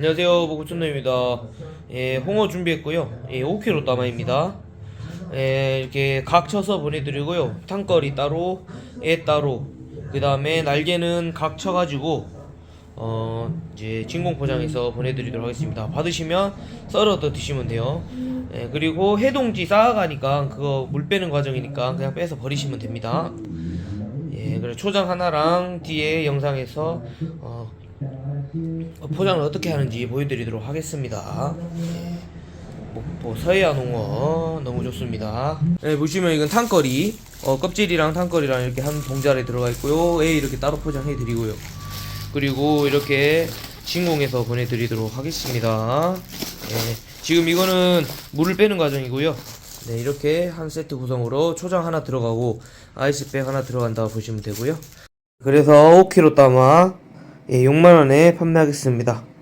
안녕하세요 보고촌노입니다. 예, 홍어 준비했고요. 예, 5kg 따마입니다. 예, 이렇게 각 쳐서 보내드리고요. 탕거리 따로 애 따로 그 다음에 날개는 각 쳐가지고 어 이제 진공 포장해서 보내드리도록 하겠습니다. 받으시면 썰어서 드시면 돼요. 예, 그리고 해동지 쌓아가니까 그거 물 빼는 과정이니까 그냥 빼서 버리시면 됩니다. 예, 그리고 초장 하나랑 뒤에 영상에서 어, 어, 포장을 어떻게 하는지 보여드리도록 하겠습니다. 예. 목포 서해안 홍어 너무 좋습니다. 네, 보시면 이건 탕거리 어, 껍질이랑 탕거리랑 이렇게 한 봉자에 들어가 있고요. 에 이렇게 따로 포장해 드리고요. 그리고 이렇게 진공해서 보내드리도록 하겠습니다. 네, 지금 이거는 물을 빼는 과정이고요. 네, 이렇게 한 세트 구성으로 초장 하나 들어가고 아이스백 하나 들어간다고 보시면 되고요. 그래서 5kg 따마 예, 6만원에 판매하겠습니다.